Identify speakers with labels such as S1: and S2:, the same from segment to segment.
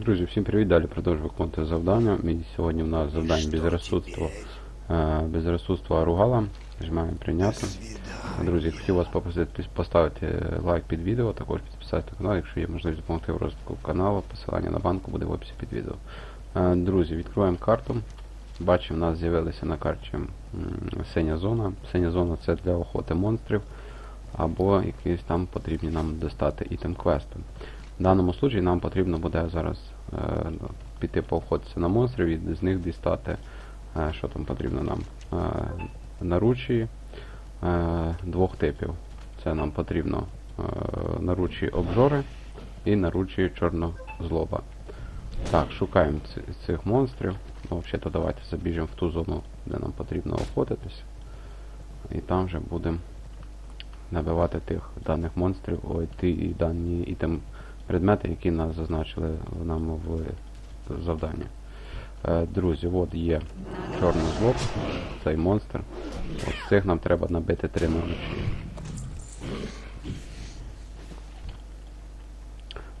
S1: Друзі, всім привіт! Далі продовжую виконувати завдання. І сьогодні в нас завдання е, безрозсудство Аругала. Нажимаємо прийняти. Друзі, хотів вас попросити поставити лайк під відео, також підписатися на канал, якщо є можливість допомогти в розвитку каналу. Посилання на банку буде в описі під відео. Е, Друзі, відкриваємо карту. Бачимо, у нас з'явилася на карті синя зона. Синя зона це для охоти монстрів або якісь там потрібні нам достати ітем квести. В даному случаї нам потрібно буде зараз е, піти поохотитися на монстрів і з них дістати, е, що там потрібно нам. Е, наручі е, двох типів. Це нам потрібно е, наручі обжори і наручі чорнозлоба. Так, шукаємо цих монстрів. Ну, взагалі, давайте забіжемо в ту зону, де нам потрібно охотитись. І там вже будемо набивати тих даних монстрів, ой, ті і дані ітем предмети, які нас зазначили нам в завданні. Е, Друзі, от є чорний злоб, цей монстр. От цих нам треба набити три наручі.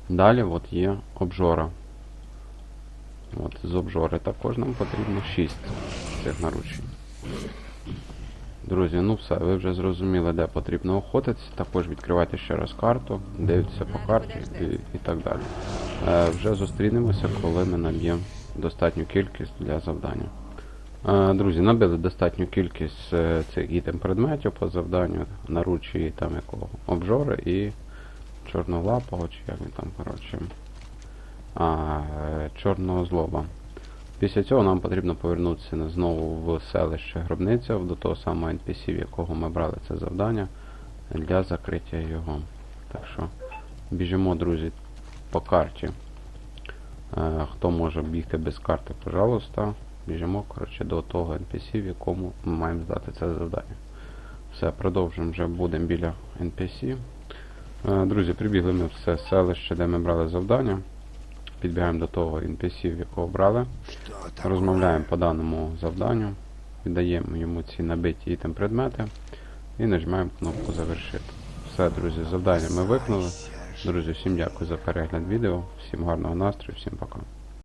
S1: Далі от є обжора. От з обжори також нам потрібно 6 цих наручень. Друзі, ну все, ви вже зрозуміли, де потрібно охотитися. Також відкривайте ще раз карту, дивіться по карті і, і так далі. Е, вже зустрінемося, коли ми наб'ємо достатню кількість для завдання. Е, друзі, набили достатню кількість е, цих ітем предметів по завданню, наручі там якого обжори і чорнолапого, чи як він там, коротше. А, е, чорного злоба. Після цього нам потрібно повернутися знову в селище Гробниця, до того самого NPC, в якого ми брали це завдання, для закриття його. Так що біжимо, друзі, по карті. Е, хто може бігти без карти, пожалуйста. Біжимо коротше, до того NPC, в якому ми маємо здати це завдання. Все, продовжуємо вже будемо біля NPC. Е, Друзі, прибігли ми в це селище, де ми брали завдання. Підбігаємо до того NPC, в якого брали. Розмовляємо по даному завданню, віддаємо йому ці набиті ітем предмети і нажимаємо кнопку завершити. Все, друзі, завдання ми виконали. Друзі, всім дякую за перегляд відео, всім гарного настрою, всім пока.